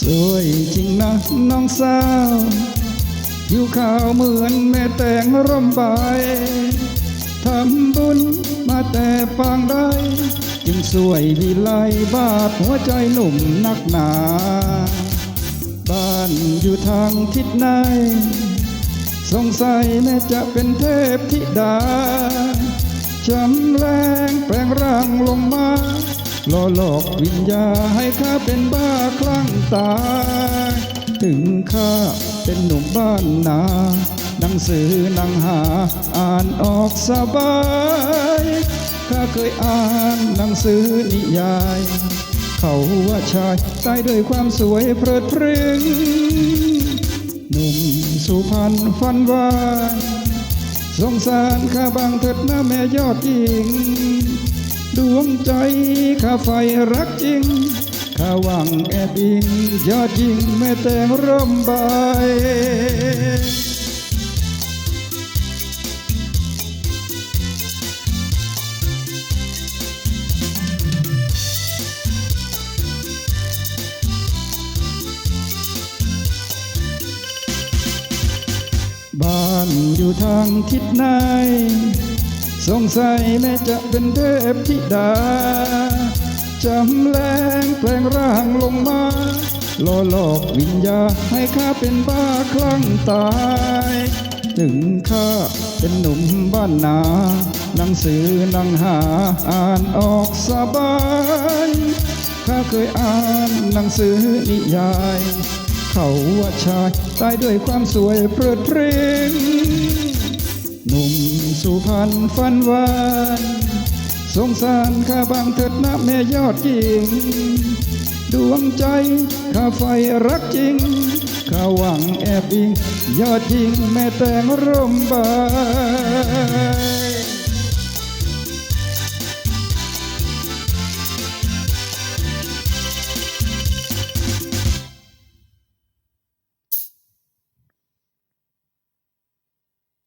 สวยจริงนะน้องสาวผิวขาวเหมือนแม่แตงร่มใบทำบุญมาแต่ปางใดจึงสวยวิไลบาดหัวใจหนุ่มนักหนา บ้านอยู่ทางทิศไหนสงสัยแม่จะเป็นเทพธิดาจำแรงแปลงร่างลงมา หลอหลอกวิญญาให้ข้าเป็นบ้าคลั่งตายถึงข้าเป็นหนุ่มบ้านนาหนังสือนังหาอ่านออกสบายข้าเคยอ่านหนังสือนิยาย เขาว่าชายตายด้วยความสวยเพลิดเพลินหนุ่มสุพรรณฟันหวาสงสารข้าบางเถิดนะแม่ยอดหญิง ดวงใจข้าไฟรักจริง ข้าหวังแอบอิงยอดหญิงแม่แต่งร่มใบบ้านอยู่ทางทิศไหน สงสัยแม่จะเป็นเทพธิดาจำแรงแปลงร่างลงมาหล่อหลอกวิญญาให้ข้าเป็นบ้าคลั่งตาย ถึงข้าเป็นหนุ่มบ้านนาหนังสือนังหาอ่านออกสบายข้าเคยอ่านหนังสือนิยาย เขาว่าชายตายด้วยความสวยเพลิดเพลินหนุ่ม ฟันฟันวานสงสารข้าบางเถิดนะแม่ยอดจริงดวงใจข้าไฟรักจริงข้าหวังแอบอิงยอดจริงแม่แต่งร่มใบ